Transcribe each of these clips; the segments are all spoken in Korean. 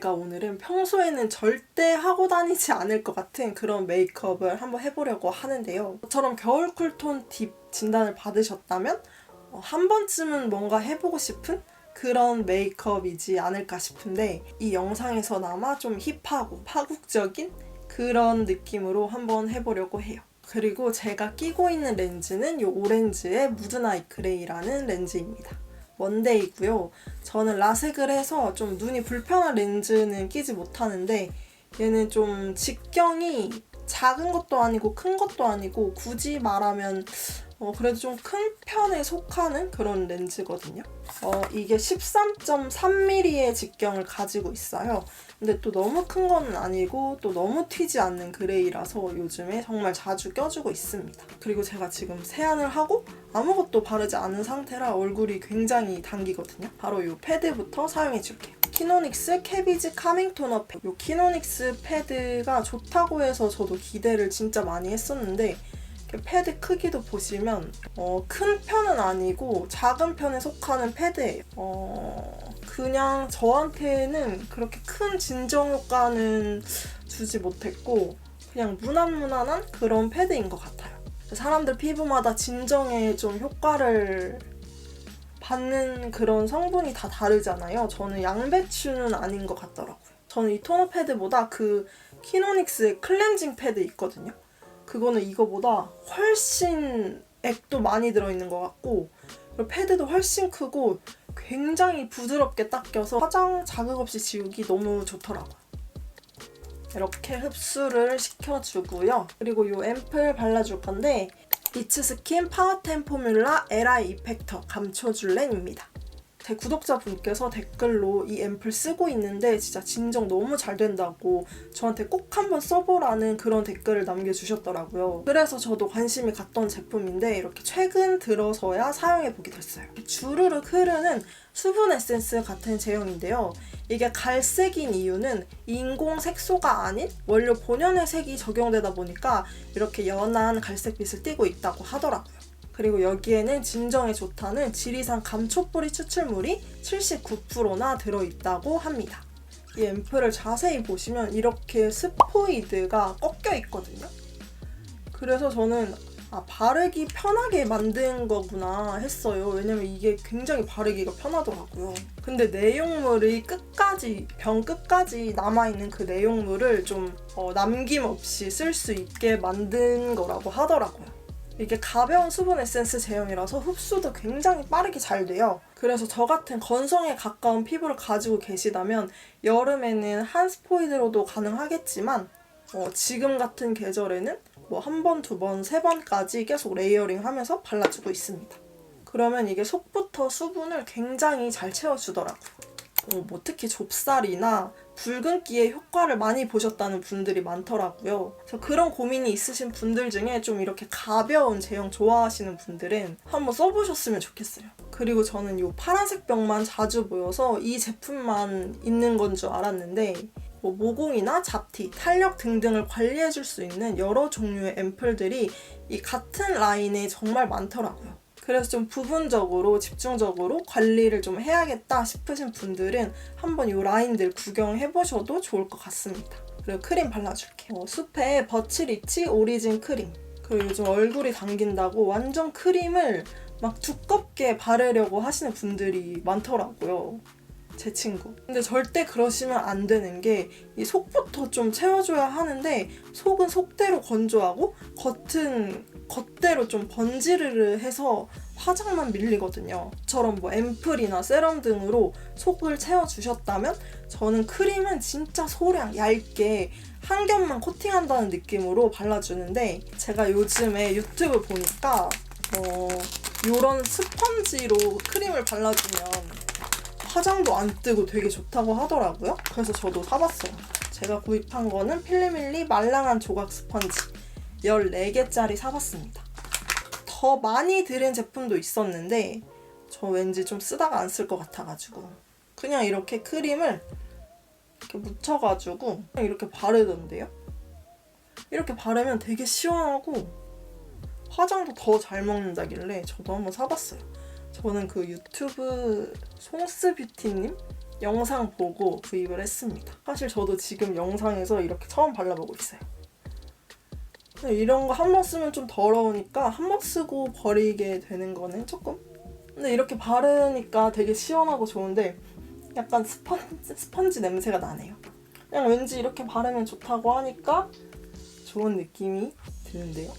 제가 오늘은 평소에는 절대 하고 다니지 않을 것 같은 그런 메이크업을 한번 해보려고 하는데요. 저처럼 겨울 쿨톤 딥 진단을 받으셨다면 어, 한 번쯤은 뭔가 해보고 싶은 그런 메이크업이지 않을까 싶은데 이 영상에서나마 좀 힙하고 파국적인 그런 느낌으로 한번 해보려고 해요. 그리고 제가 끼고 있는 렌즈는 이 오렌지의 무드나잇 그레이라는 렌즈입니다. 원데이고요. 저는 라섹을 해서 좀 눈이 불편한 렌즈는 끼지 못하는데 얘는 좀 직경이 작은 것도 아니고 큰 것도 아니고 굳이 말하면 어, 그래도 좀 큰 편에 속하는 그런 렌즈거든요. 어, 이게 13.3mm의 직경을 가지고 있어요. 근데 또 너무 큰 거는 아니고 또 너무 튀지 않는 그레이라서 요즘에 정말 자주 껴주고 있습니다. 그리고 제가 지금 세안을 하고 아무것도 바르지 않은 상태라 얼굴이 굉장히 당기거든요. 바로 이 패드부터 사용해줄게요. 키노닉스 캐비지 카밍 토너 패드. 이 키노닉스 패드가 좋다고 해서 저도 기대를 진짜 많이 했었는데 패드 크기도 보시면 어, 큰 편은 아니고 작은 편에 속하는 패드예요. 어, 그냥 저한테는 그렇게 큰 진정 효과는 주지 못했고 그냥 무난무난한 그런 패드인 것 같아요. 사람들 피부마다 진정에 좀 효과를 받는 그런 성분이 다 다르잖아요. 저는 양배추는 아닌 것 같더라고요. 저는 이 토너 패드보다 그 키노닉스의 클렌징 패드 있거든요. 그거는 이거보다 훨씬 액도 많이 들어있는 것 같고 그리고 패드도 훨씬 크고 굉장히 부드럽게 닦여서 화장 자극 없이 지우기 너무 좋더라고요. 이렇게 흡수를 시켜주고요. 그리고 이 앰플 발라줄 건데 리츠스킨 파워템 포뮬라 LI 이펙터 감초 줄렌입니다. 제 구독자분께서 댓글로 이 앰플 쓰고 있는데 진짜 진정 너무 잘 된다고 저한테 꼭 한번 써보라는 그런 댓글을 남겨주셨더라고요. 그래서 저도 관심이 갔던 제품인데 이렇게 최근 들어서야 사용해보게 됐어요. 주르륵 흐르는 수분 에센스 같은 제형인데요. 이게 갈색인 이유는 인공 색소가 아닌 원료 본연의 색이 적용되다 보니까 이렇게 연한 갈색빛을 띠고 있다고 하더라고요. 그리고 여기에는 진정에 좋다는 지리산 감초뿌리 추출물이 79%나 들어있다고 합니다. 이 앰플을 자세히 보시면 이렇게 스포이드가 꺾여 있거든요. 그래서 저는 아, 바르기 편하게 만든 거구나 했어요. 왜냐면 이게 굉장히 바르기가 편하더라고요. 근데 내용물이 끝까지, 병 끝까지 남아있는 그 내용물을 좀 어, 남김없이 쓸 수 있게 만든 거라고 하더라고요. 이게 가벼운 수분 에센스 제형이라서 흡수도 굉장히 빠르게 잘 돼요. 그래서 저 같은 건성에 가까운 피부를 가지고 계시다면 여름에는 한 스포이드로도 가능하겠지만 어, 지금 같은 계절에는 뭐 한 번, 두 번, 세 번까지 계속 레이어링 하면서 발라주고 있습니다. 그러면 이게 속부터 수분을 굉장히 잘 채워주더라고요. 어, 뭐 특히 좁쌀이나 붉은기에 효과를 많이 보셨다는 분들이 많더라고요. 그래서 그런 고민이 있으신 분들 중에 좀 이렇게 가벼운 제형 좋아하시는 분들은 한번 써보셨으면 좋겠어요. 그리고 저는 이 파란색 병만 자주 보여서 이 제품만 있는 건 줄 알았는데 뭐 모공이나 잡티, 탄력 등등을 관리해줄 수 있는 여러 종류의 앰플들이 이 같은 라인에 정말 많더라고요. 그래서 좀 부분적으로 집중적으로 관리를 좀 해야겠다 싶으신 분들은 한번 이 라인들 구경해 보셔도 좋을 것 같습니다. 그리고 크림 발라줄게요. 어, 숲의 버치리치 오리진 크림. 그리고 요즘 얼굴이 당긴다고 완전 크림을 막 두껍게 바르려고 하시는 분들이 많더라고요. 제 친구. 근데 절대 그러시면 안 되는 게 이 속부터 좀 채워줘야 하는데 속은 속대로 건조하고 겉은 겉대로 좀 번지르르 해서 화장만 밀리거든요. 저런 뭐 앰플이나 세럼 등으로 속을 채워주셨다면 저는 크림은 진짜 소량 얇게 한 겹만 코팅한다는 느낌으로 발라주는데 제가 요즘에 유튜브 보니까 어, 이런 스펀지로 크림을 발라주면 화장도 안 뜨고 되게 좋다고 하더라고요. 그래서 저도 사봤어요. 제가 구입한 거는 필리밀리 말랑한 조각 스펀지 14개짜리 사봤습니다. 더 많이 들은 제품도 있었는데 저 왠지 좀 쓰다가 안 쓸 것 같아가지고 그냥 이렇게 크림을 이렇게 묻혀가지고 그냥 이렇게 바르던데요. 이렇게 바르면 되게 시원하고 화장도 더 잘 먹는다길래 저도 한번 사봤어요. 저는 그 유튜브 송스 뷰티님 영상 보고 구입을 했습니다. 사실 저도 지금 영상에서 이렇게 처음 발라보고 있어요. 이런 거 한 번 쓰면 좀 더러우니까 한 번 쓰고 버리게 되는 거는 조금. 근데 이렇게 바르니까 되게 시원하고 좋은데 약간 스펀지, 스펀지 냄새가 나네요. 그냥 왠지 이렇게 바르면 좋다고 하니까 좋은 느낌이 드는데요.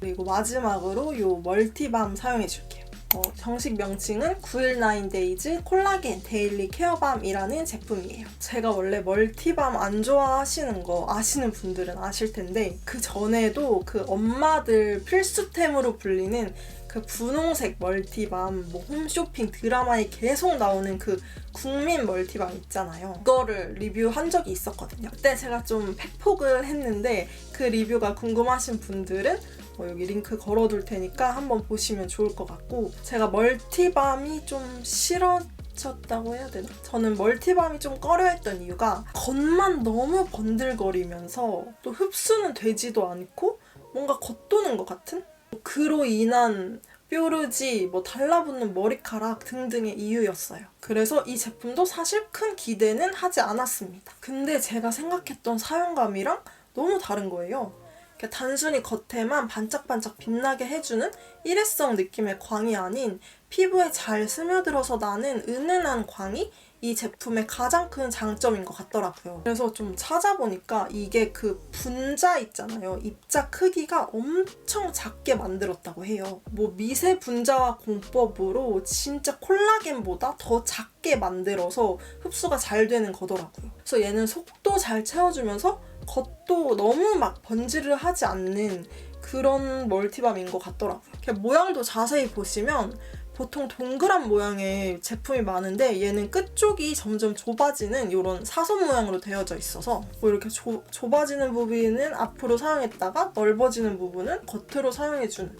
그리고 마지막으로 이 멀티밤 사용해 줄게요. 어, 정식 명칭은 919days 콜라겐 데일리 케어밤이라는 제품이에요. 제가 원래 멀티밤 안 좋아하시는 거 아시는 분들은 아실 텐데 그 전에도 그 엄마들 필수템으로 불리는 그 분홍색 멀티밤 뭐 홈쇼핑 드라마에 계속 나오는 그 국민 멀티밤 있잖아요. 그거를 리뷰한 적이 있었거든요. 그때 제가 좀 팩폭을 했는데 그 리뷰가 궁금하신 분들은 뭐 여기 링크 걸어둘 테니까 한번 보시면 좋을 것 같고 제가 멀티밤이 좀 싫어졌다고 해야 되나? 저는 멀티밤이 좀 꺼려했던 이유가 겉만 너무 번들거리면서 또 흡수는 되지도 않고 뭔가 겉도는 것 같은? 그로 인한 뾰루지, 뭐 달라붙는 머리카락 등등의 이유였어요. 그래서 이 제품도 사실 큰 기대는 하지 않았습니다. 근데 제가 생각했던 사용감이랑 너무 다른 거예요. 그러니까 단순히 겉에만 반짝반짝 빛나게 해주는 일회성 느낌의 광이 아닌 피부에 잘 스며들어서 나는 은은한 광이 이 제품의 가장 큰 장점인 것 같더라고요. 그래서 좀 찾아보니까 이게 그 분자 있잖아요. 입자 크기가 엄청 작게 만들었다고 해요. 뭐 미세 분자화 공법으로 진짜 콜라겐보다 더 작게 만들어서 흡수가 잘 되는 거더라고요. 그래서 얘는 속도 잘 채워주면서 겉도 너무 막 번지를 하지 않는 그런 멀티밤인 것 같더라고요. 모양도 자세히 보시면 보통 동그란 모양의 제품이 많은데 얘는 끝쪽이 점점 좁아지는 이런 사선 모양으로 되어져 있어서 뭐 이렇게 조, 좁아지는 부분은 앞으로 사용했다가 넓어지는 부분은 겉으로 사용해주는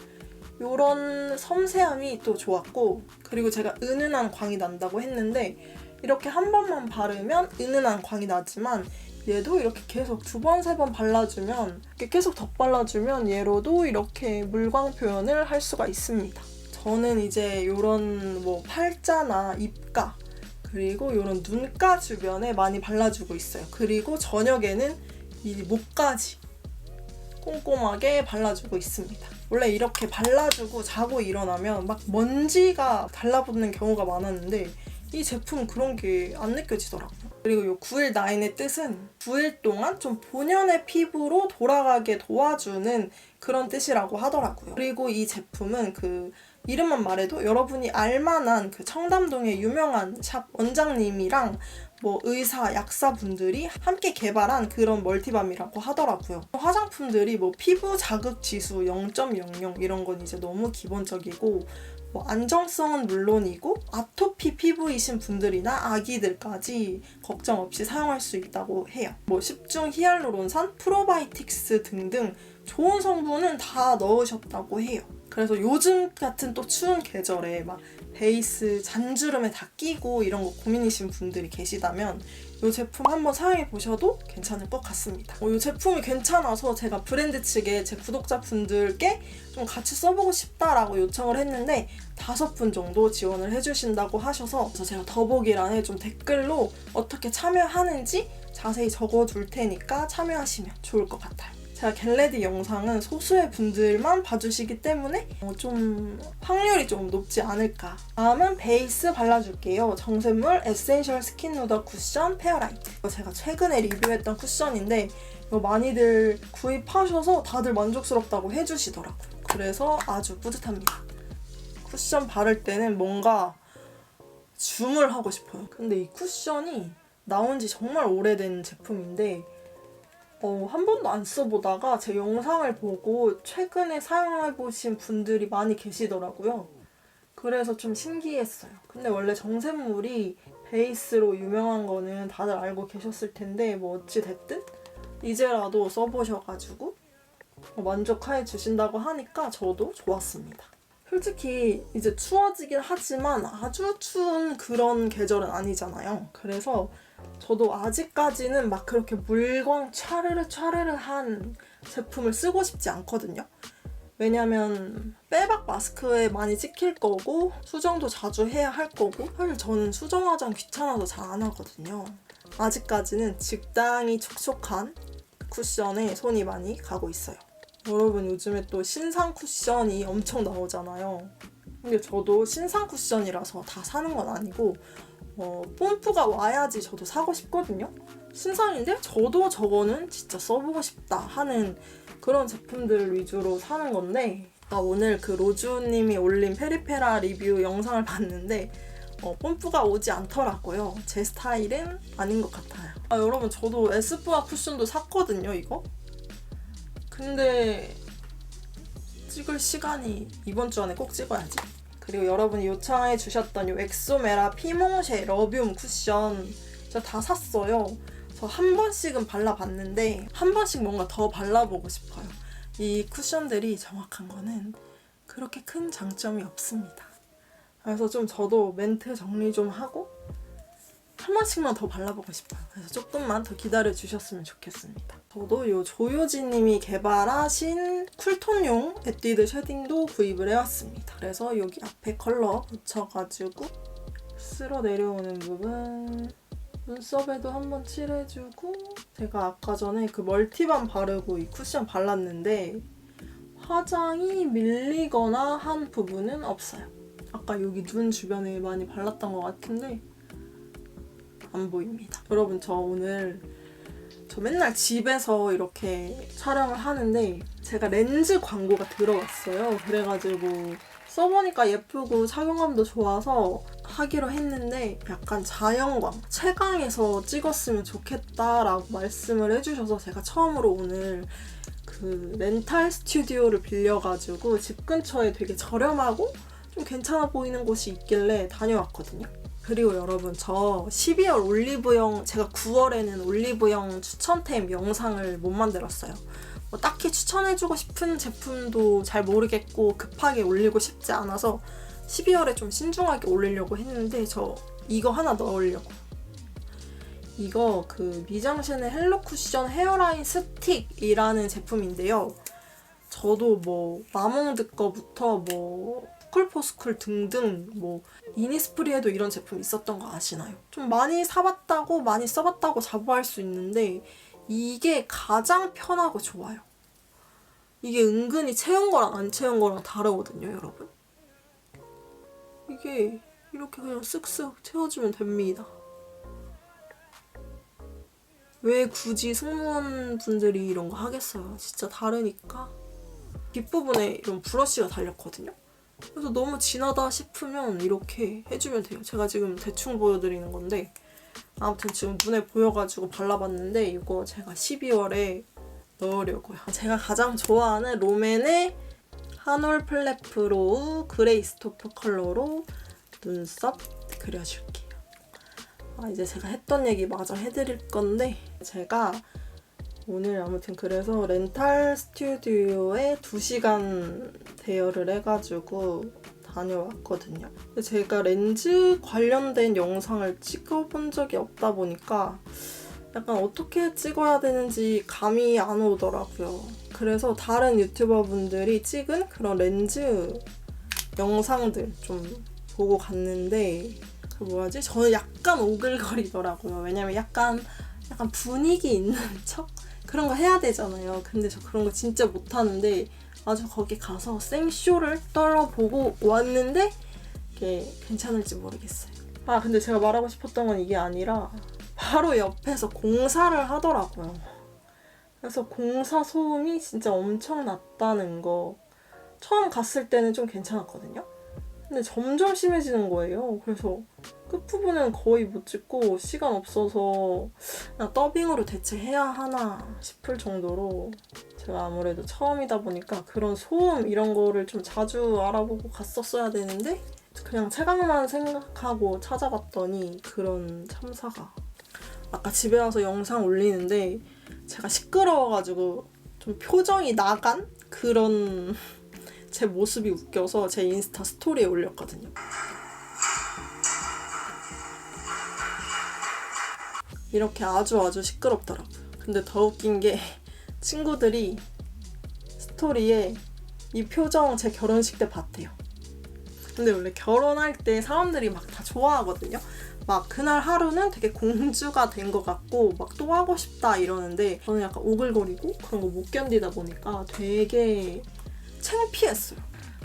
이런 섬세함이 또 좋았고 그리고 제가 은은한 광이 난다고 했는데 이렇게 한 번만 바르면 은은한 광이 나지만 얘도 이렇게 계속 두 번, 세 번 발라주면 이렇게 계속 덧발라주면 얘로도 이렇게 물광 표현을 할 수가 있습니다. 저는 이제 이런 뭐 팔자나 입가 그리고 이런 눈가 주변에 많이 발라주고 있어요. 그리고 저녁에는 이 목까지 꼼꼼하게 발라주고 있습니다. 원래 이렇게 발라주고 자고 일어나면 막 먼지가 달라붙는 경우가 많았는데 이 제품 그런 게 안 느껴지더라고요. 그리고 이 9일 나인의 뜻은 9일 동안 좀 본연의 피부로 돌아가게 도와주는 그런 뜻이라고 하더라고요. 그리고 이 제품은 그 이름만 말해도 여러분이 알만한 그 청담동의 유명한 샵 원장님이랑 뭐 의사, 약사분들이 함께 개발한 그런 멀티밤이라고 하더라고요. 화장품들이 뭐 피부 자극 지수 0.00 이런 건 이제 너무 기본적이고 뭐 안정성은 물론이고 아토피 피부이신 분들이나 아기들까지 걱정 없이 사용할 수 있다고 해요. 뭐 10중 히알루론산, 프로바이틱스 등등 좋은 성분은 다 넣으셨다고 해요. 그래서 요즘 같은 또 추운 계절에 막 베이스 잔주름에 다 끼고 이런 거 고민이신 분들이 계시다면 이 제품 한번 사용해 보셔도 괜찮을 것 같습니다. 어, 이 제품이 괜찮아서 제가 브랜드 측에 제 구독자분들께 좀 같이 써보고 싶다라고 요청을 했는데 다섯 분 정도 지원을 해주신다고 하셔서 그래서 제가 더보기란에 좀 댓글로 어떻게 참여하는지 자세히 적어둘 테니까 참여하시면 좋을 것 같아요. 제가 겟레디 영상은 소수의 분들만 봐주시기 때문에 어, 좀 확률이 좀 높지 않을까. 다음은 베이스 발라줄게요. 정샘물 에센셜 스킨 누더 쿠션 페어라이트. 제가 최근에 리뷰했던 쿠션인데 이거 많이들 구입하셔서 다들 만족스럽다고 해주시더라고요. 그래서 아주 뿌듯합니다. 쿠션 바를 때는 뭔가 줌을 하고 싶어요. 근데 이 쿠션이 나온 지 정말 오래된 제품인데 어, 한 번도 안 써보다가 제 영상을 보고 최근에 사용해보신 분들이 많이 계시더라고요. 그래서 좀 신기했어요. 근데 원래 정샘물이 베이스로 유명한 거는 다들 알고 계셨을 텐데 뭐 어찌 됐든 이제라도 써보셔가지고 어, 만족해 주신다고 하니까 저도 좋았습니다. 솔직히 이제 추워지긴 하지만 아주 추운 그런 계절은 아니잖아요. 그래서 저도 아직까지는 막 그렇게 물광 차르르 차르르 한 제품을 쓰고 싶지 않거든요. 왜냐면 빼박 마스크에 많이 찍힐 거고 수정도 자주 해야 할 거고 사실 저는 수정 화장 귀찮아서 잘 안 하거든요. 아직까지는 적당히 촉촉한 쿠션에 손이 많이 가고 있어요. 여러분 요즘에 또 신상 쿠션이 엄청 나오잖아요. 근데 저도 신상 쿠션이라서 다 사는 건 아니고 어, 뽐프가 와야지 저도 사고 싶거든요. 신상인데 저도 저거는 진짜 써보고 싶다 하는 그런 제품들 위주로 사는 건데 아, 오늘 그 로즈님이 올린 페리페라 리뷰 영상을 봤는데 어, 뽐프가 오지 않더라고요. 제 스타일은 아닌 것 같아요. 아, 여러분 저도 에스쁘아 쿠션도 샀거든요 이거. 근데 찍을 시간이 이번 주 안에 꼭 찍어야지. 그리고 여러분이 요청해 주셨던 이 엑소메라 피몽쉐 러비움 쿠션 저 다 샀어요. 저 한 번씩은 발라봤는데 한 번씩 뭔가 더 발라보고 싶어요. 이 쿠션들이 정확한 거는 그렇게 큰 장점이 없습니다. 그래서 좀 저도 멘트 정리 좀 하고 한 번씩만 더 발라보고 싶어요. 그래서 조금만 더 기다려 주셨으면 좋겠습니다. 저도 이 조효진님이 개발하신 쿨톤용 에뛰드 쉐딩도 구입을 해왔습니다. 그래서 여기 앞에 컬러 묻혀가지고 쓸어 내려오는 부분 눈썹에도 한번 칠해주고 제가 아까 전에 그 멀티밤 바르고 이 쿠션 발랐는데 화장이 밀리거나 한 부분은 없어요. 아까 여기 눈 주변에 많이 발랐던 것 같은데 안 보입니다. 여러분 저 오늘 저 맨날 집에서 이렇게 촬영을 하는데 제가 렌즈 광고가 들어왔어요. 그래가지고 써보니까 예쁘고 착용감도 좋아서 하기로 했는데 약간 자연광, 채광에서 찍었으면 좋겠다라고 말씀을 해주셔서 제가 처음으로 오늘 그 렌탈 스튜디오를 빌려가지고 집 근처에 되게 저렴하고 좀 괜찮아 보이는 곳이 있길래 다녀왔거든요. 그리고 여러분 저 12월 올리브영 제가 9월에는 올리브영 추천템 영상을 못 만들었어요. 뭐 딱히 추천해주고 싶은 제품도 잘 모르겠고 급하게 올리고 싶지 않아서 12월에 좀 신중하게 올리려고 했는데 저 이거 하나 넣으려고. 이거 그 미장센의 헬로 쿠션 헤어라인 스틱이라는 제품인데요. 저도 뭐 마몽드 거부터 뭐 스쿨포스쿨 등등 뭐 이니스프리에도 이런 제품 있었던 거 아시나요? 좀 많이 사봤다고 많이 써봤다고 자부할 수 있는데 이게 가장 편하고 좋아요. 이게 은근히 채운 거랑 안 채운 거랑 다르거든요, 여러분. 이게 이렇게 그냥 쓱쓱 채워주면 됩니다. 왜 굳이 승무원 분들이 이런 거 하겠어요? 진짜 다르니까. 뒷부분에 이런 브러쉬가 달렸거든요. 그래서 너무 진하다 싶으면 이렇게 해주면 돼요. 제가 지금 대충 보여드리는 건데 아무튼 지금 눈에 보여가지고 발라봤는데 이거 제가 12월에 넣으려고요. 제가 가장 좋아하는 롬앤의 한올 플랫프로우 그레이 스토프 컬러로 눈썹 그려줄게요. 아, 이제 제가 했던 얘기 마저 해드릴 건데 제가 오늘 아무튼 그래서 렌탈 스튜디오에 2시간 대여를 해가지고 다녀왔거든요. 제가 렌즈 관련된 영상을 찍어본 적이 없다 보니까 약간 어떻게 찍어야 되는지 감이 안 오더라고요. 그래서 다른 유튜버 분들이 찍은 그런 렌즈 영상들 좀 보고 갔는데 그 뭐라지? 저는 약간 오글거리더라고요. 왜냐면 약간 약간 분위기 있는 척 그런 거 해야 되잖아요. 근데 저 그런 거 진짜 못하는데 아주 거기 가서 생쇼를 떨어보고 왔는데 이게 괜찮을지 모르겠어요. 아 근데 제가 말하고 싶었던 건 이게 아니라 바로 옆에서 공사를 하더라고요. 그래서 공사 소음이 진짜 엄청 났다는 거 처음 갔을 때는 좀 괜찮았거든요. 근데 점점 심해지는 거예요. 그래서 끝부분은 거의 못 찍고 시간 없어서 그냥 더빙으로 대체해야 하나 싶을 정도로 제가 아무래도 처음이다 보니까 그런 소음 이런 거를 좀 자주 알아보고 갔었어야 되는데 그냥 체감만 생각하고 찾아봤더니 그런 참사가 아까 집에 와서 영상 올리는데 제가 시끄러워가지고 좀 표정이 나간 그런 제 모습이 웃겨서 제 인스타 스토리에 올렸거든요. 이렇게 아주 아주 시끄럽더라고요. 근데 더 웃긴 게 친구들이 스토리에 이 표정 제 결혼식 때 봤대요. 근데 원래 결혼할 때 사람들이 막 다 좋아하거든요. 막 그날 하루는 되게 공주가 된 것 같고 막 또 하고 싶다 이러는데 저는 약간 오글거리고 그런 거 못 견디다 보니까 되게 창피했어요.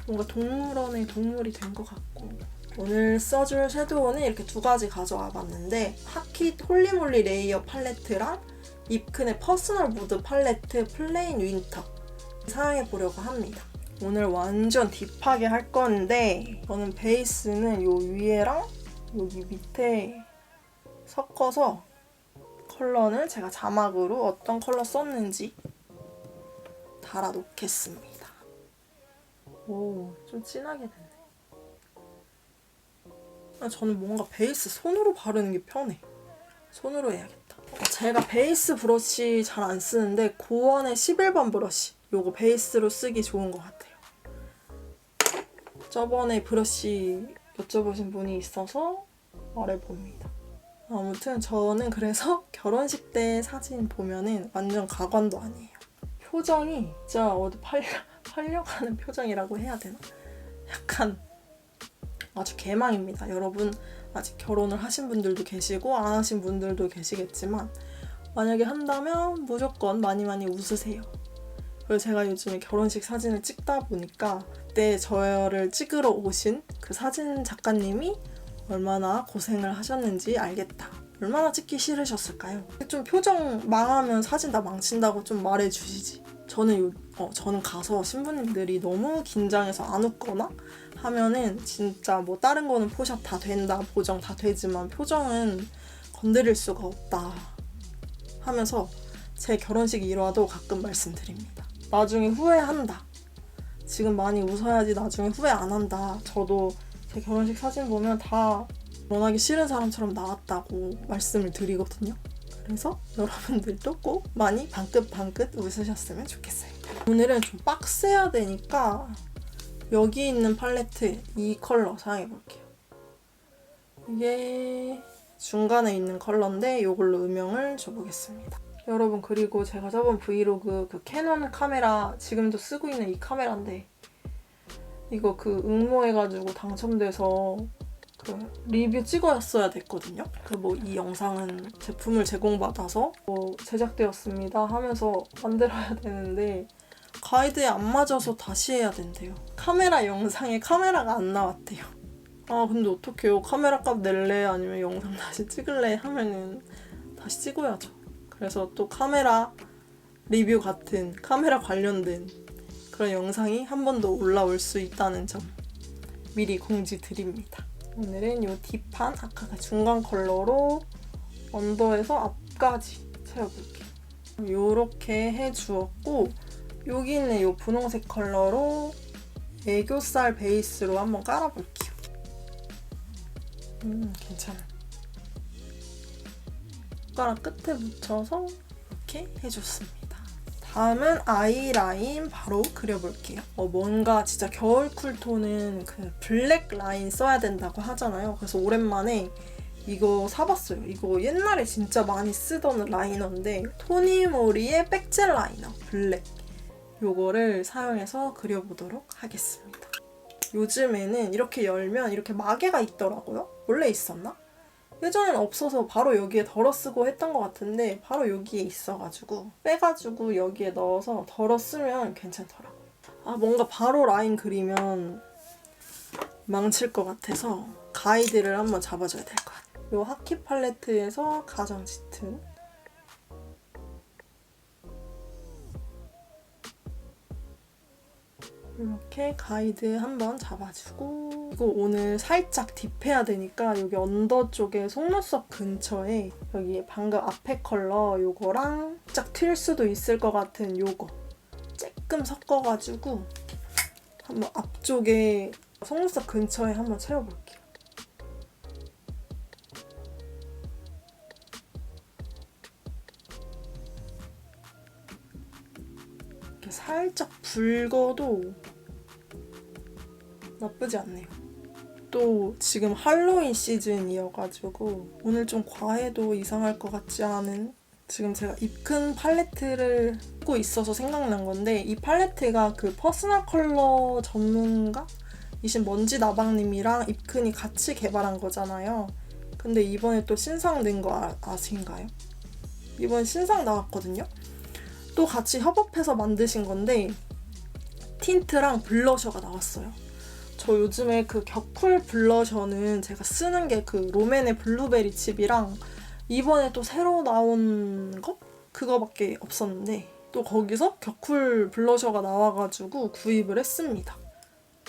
뭔가 동물원의 동물이 된 것 같고 오늘 써줄 섀도우는 이렇게 두 가지 가져와 봤는데 하킷 홀리몰리 레이어 팔레트랑 입큰의 퍼스널 무드 팔레트 플레인 윈터 사용해 보려고 합니다. 오늘 완전 딥하게 할 건데 저는 베이스는 요 위에랑 여기 밑에 섞어서 컬러는 제가 자막으로 어떤 컬러 썼는지 달아 놓겠습니다. 오, 좀 진하게 됐네. 아, 저는 뭔가 베이스 손으로 바르는 게 편해. 손으로 해야겠다. 제가 베이스 브러쉬 잘 안 쓰는데 고원의 11번 브러쉬 요거 베이스로 쓰기 좋은 것 같아요. 저번에 브러쉬 여쭤보신 분이 있어서 말해봅니다. 아무튼 저는 그래서 결혼식 때 사진 보면은 완전 가관도 아니에요. 표정이 진짜 어디 팔려, 팔려가는 표정이라고 해야 되나? 약간 아주 개망입니다. 여러분 아직 결혼을 하신 분들도 계시고 안 하신 분들도 계시겠지만 만약에 한다면 무조건 많이 많이 웃으세요. 그리고 제가 요즘에 결혼식 사진을 찍다 보니까 그때 저를 찍으러 오신 그 사진 작가님이 얼마나 고생을 하셨는지 알겠다. 얼마나 찍기 싫으셨을까요? 좀 표정 망하면 사진 다 망친다고 좀 말해주시지. 저는 요, 어, 저는 가서 신부님들이 너무 긴장해서 안 웃거나 하면은 진짜 뭐 다른 거는 포샵 다 된다, 보정 다 되지만 표정은 건드릴 수가 없다 하면서 제 결혼식 일화도 가끔 말씀드립니다. 나중에 후회한다. 지금 많이 웃어야지 나중에 후회 안 한다. 저도 제 결혼식 사진 보면 다 결혼하기 싫은 사람처럼 나왔다고 말씀을 드리거든요. 그래서 여러분들도 꼭 많이 방긋방긋 웃으셨으면 좋겠어요. 오늘은 좀 빡세야 되니까 여기 있는 팔레트 이 컬러 사용해 볼게요. 이게 중간에 있는 컬러인데 이걸로 음영을 줘보겠습니다. 여러분 그리고 제가 저번 브이로그 그 캐논 카메라 지금도 쓰고 있는 이 카메라인데 이거 그 응모해가지고 당첨돼서 그 리뷰 찍었어야 됐거든요. 그 뭐 이 영상은 제품을 제공받아서 뭐 제작되었습니다 하면서 만들어야 되는데 가이드에 안 맞아서 다시 해야 된대요. 카메라 영상에 카메라가 안 나왔대요. 아 근데 어떡해요. 카메라 값 낼래 아니면 영상 다시 찍을래 하면은 다시 찍어야죠. 그래서 또 카메라 리뷰 같은 카메라 관련된 그런 영상이 한 번 더 올라올 수 있다는 점 미리 공지 드립니다. 오늘은 이 딥한 아까 그 중간 컬러로 언더에서 앞까지 채워볼게요. 이렇게 해주었고 여기 있는 이 분홍색 컬러로 애교살 베이스로 한번 깔아볼게요. 음, 괜찮아. 손가락 끝에 묻혀서 이렇게 해줬습니다. 다음은 아이라인 바로 그려볼게요. 어, 뭔가 진짜 겨울 쿨톤은 그 블랙 라인 써야 된다고 하잖아요. 그래서 오랜만에 이거 사봤어요. 이거 옛날에 진짜 많이 쓰던 라이너인데 토니모리의 백젤 라이너 블랙 요거를 사용해서 그려보도록 하겠습니다. 요즘에는 이렇게 열면 이렇게 마개가 있더라고요. 원래 있었나? 예전엔 없어서 바로 여기에 덜어 쓰고 했던 것 같은데 바로 여기에 있어가지고 빼가지고 여기에 넣어서 덜어 쓰면 괜찮더라고요. 아 뭔가 바로 라인 그리면 망칠 것 같아서 가이드를 한번 잡아줘야 될 것 같아요. 이 하키 팔레트에서 가장 짙은 이렇게 가이드 한번 잡아주고 이거 오늘 살짝 딥해야 되니까 여기 언더 쪽에 속눈썹 근처에 여기 방금 앞에 컬러 요거랑 살짝 튈 수도 있을 것 같은 요거 조금 섞어가지고 한번 앞쪽에 속눈썹 근처에 한번 채워볼게요. 살짝 붉어도 나쁘지 않네요. 또 지금 할로윈 시즌이어가지고 오늘 좀 과해도 이상할 것 같지 않은 지금 제가 입 큰 팔레트를 쓰고 있어서 생각난 건데 이 팔레트가 그 퍼스널 컬러 전문가 이신 먼지 나방님이랑 입큰이 같이 개발한 거잖아요. 근데 이번에 또 신상 낸 거 아, 아신가요? 이번 신상 나왔거든요. 또 같이 협업해서 만드신 건데 틴트랑 블러셔가 나왔어요. 저 요즘에 그 격쿨 블러셔는 제가 쓰는 게 그 롬앤의 블루베리 칩이랑 이번에 또 새로 나온 거? 그거밖에 없었는데 또 거기서 격쿨 블러셔가 나와가지고 구입을 했습니다.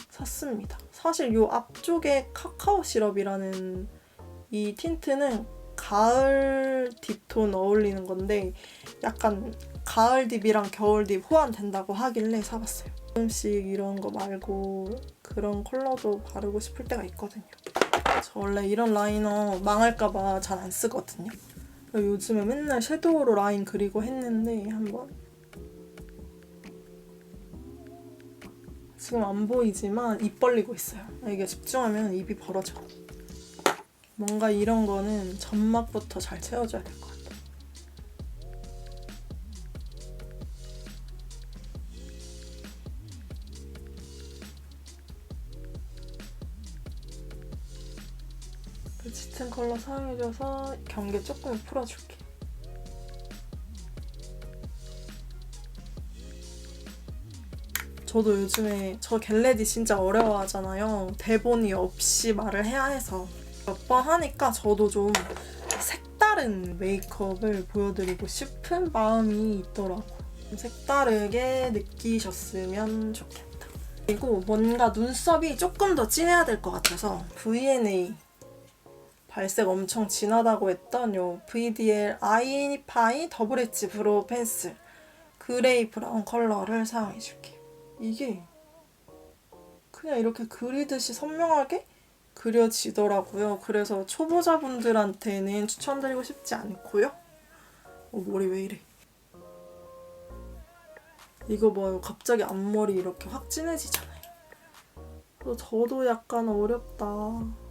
샀습니다. 사실 요 앞쪽에 카카오 시럽이라는 이 틴트는 가을 딥톤 어울리는 건데 약간 가을 딥이랑 겨울 딥 호환된다고 하길래 사봤어요. 가끔씩 이런 거 말고 그런 컬러도 바르고 싶을 때가 있거든요. 저 원래 이런 라이너 망할까봐 잘 안 쓰거든요. 요즘에 맨날 섀도우로 라인 그리고 했는데 한번 지금 안 보이지만 입 벌리고 있어요. 이게 집중하면 입이 벌어져. 뭔가 이런 거는 점막부터 잘 채워줘야 될 것 같아. 그 짙은 컬러 사용해줘서 경계 조금 풀어줄게. 저도 요즘에 저 겟레디 진짜 어려워하잖아요. 대본이 없이 말을 해야 해서 몇 번 하니까 저도 좀 색다른 메이크업을 보여드리고 싶은 마음이 있더라고. 좀 색다르게 느끼셨으면 좋겠다. 그리고 뭔가 눈썹이 조금 더 진해야 될 것 같아서 V&A 발색 엄청 진하다고 했던 요 VDL 아이니파이 더블 엣지 브로우 펜슬 그레이 브라운 컬러를 사용해줄게. 이게 그냥 이렇게 그리듯이 선명하게 그려지더라고요. 그래서 초보자분들한테는 추천드리고 싶지 않고요. 어, 머리 왜 이래? 이거 봐요. 갑자기 앞머리 이렇게 확 진해지잖아요. 저도 약간 어렵다.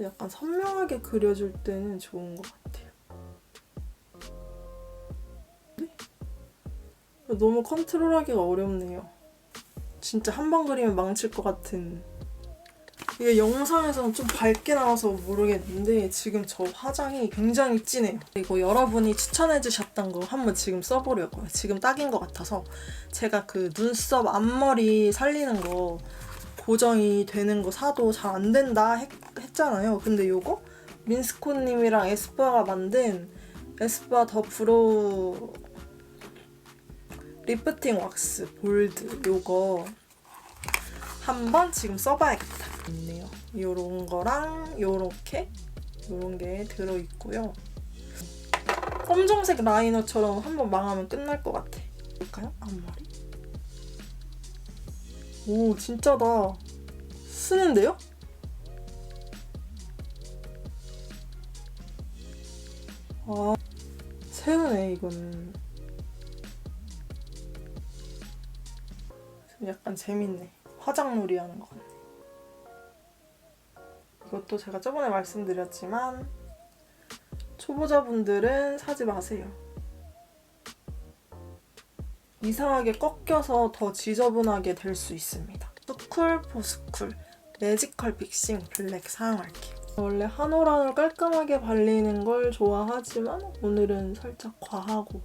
약간 선명하게 그려줄 때는 좋은 것 같아요. 네? 너무 컨트롤하기가 어렵네요. 진짜 한 번 그리면 망칠 것 같은. 이게 영상에서는 좀 밝게 나와서 모르겠는데 지금 저 화장이 굉장히 진해요. 그리고 여러분이 추천해주셨던 거 한번 지금 써보려고요. 지금 딱인 것 같아서 제가 그 눈썹 앞머리 살리는 거 고정이 되는 거 사도 잘 안 된다 했, 했잖아요. 근데 요거 민스코님이랑 에스쁘아가 만든 에스쁘아 더 브로우 리프팅 왁스 볼드 요거 한번 지금 써봐야겠다. 있네요. 요런 거랑 요렇게 요런 게 들어있고요. 검정색 라이너처럼 한번 망하면 끝날 것 같아. 볼까요? 앞머리. 오 진짜다. 쓰는데요? 아 새우네. 좀 약간 재밌네. 화장놀이 하는 것 같네. 이것도 제가 저번에 말씀드렸지만 초보자분들은 사지 마세요. 이상하게 꺾여서 더 지저분하게 될 수 있습니다. 스쿨 포스쿨 매지컬 픽싱 블랙 사용할게요. 원래 한올한올 깔끔하게 발리는 걸 좋아하지만 오늘은 살짝 과하고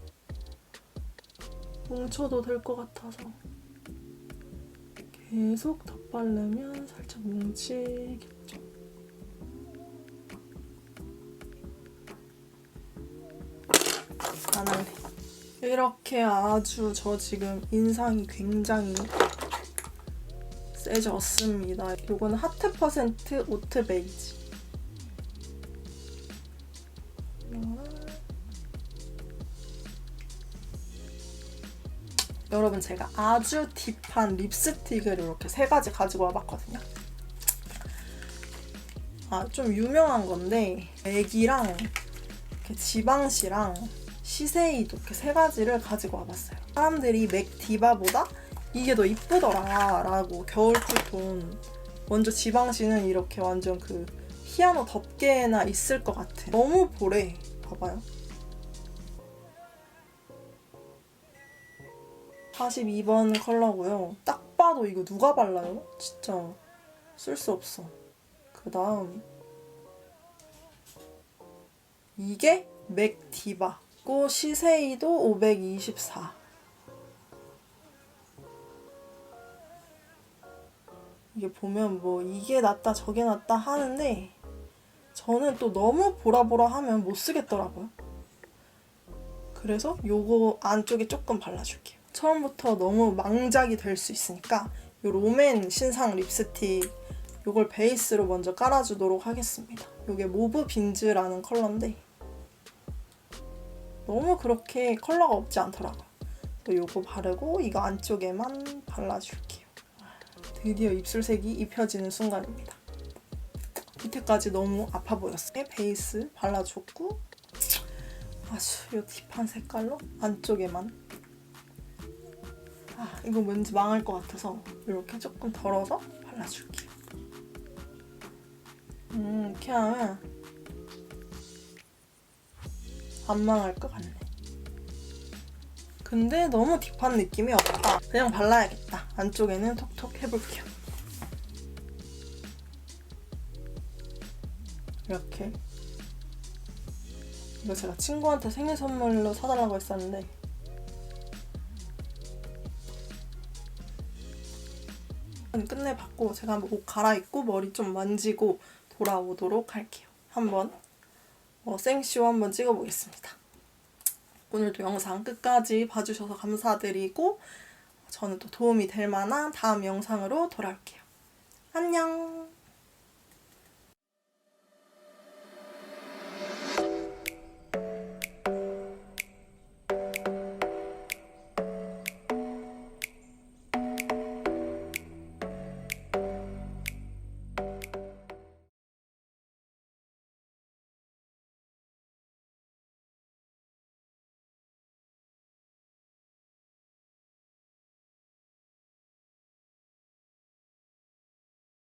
뭉쳐도 될 것 같아서 계속 덧바르면 살짝 뭉치겠죠. 안 할래. 이렇게 아주 저 지금 인상이 굉장히 세졌습니다. 이거는 하트 퍼센트 오트 베이지. 여러분 제가 아주 딥한 립스틱을 이렇게 세 가지 가지고 와봤거든요. 아 좀 유명한 건데 애기랑 지방시랑 시세이 이렇게 세 가지를 가지고 와봤어요. 사람들이 맥 디바보다 이게 더 이쁘더라 라고 겨울 쿨톤 먼저 지방시는 이렇게 완전 그 피아노 덮개나 있을 것 같아. 너무 보래. 봐봐요. 42번 컬러고요. 딱 봐도 이거 누가 발라요? 진짜 쓸 수 없어. 그 다음 이게 맥디바. 고 시세이도 524. 이게 보면 뭐 이게 낫다 저게 낫다 하는데 저는 또 너무 보라보라 하면 못 쓰겠더라고요. 그래서 요거 안쪽에 조금 발라줄게요. 처음부터 너무 망작이 될 수 있으니까 요 롬앤 신상 립스틱 요걸 베이스로 먼저 깔아주도록 하겠습니다. 요게 모브 빈즈라는 컬러인데 너무 그렇게 컬러가 없지 않더라고요. 또 요거 바르고 이거 안쪽에만 발라줄게요. 드디어 입술색이 입혀지는 순간입니다. 밑에까지 너무 아파 보였어요. 베이스 발라줬고 아주 이 딥한 색깔로 안쪽에만 아 이거 왠지 망할 것 같아서 이렇게 조금 덜어서 발라줄게요. 음 이렇게 하면 안 망할 것 같네. 근데 너무 딥한 느낌이 없다. 그냥 발라야겠다. 안쪽에는 톡톡 해볼게요. 이렇게 이거 제가 친구한테 생일 선물로 사달라고 했었는데 끝내봤고 제가 한번 옷 갈아입고 머리 좀 만지고 돌아오도록 할게요. 한번 어, 생쇼 한번 찍어보겠습니다. 오늘도 영상 끝까지 봐주셔서 감사드리고 저는 또 도움이 될 만한 다음 영상으로 돌아올게요. 안녕!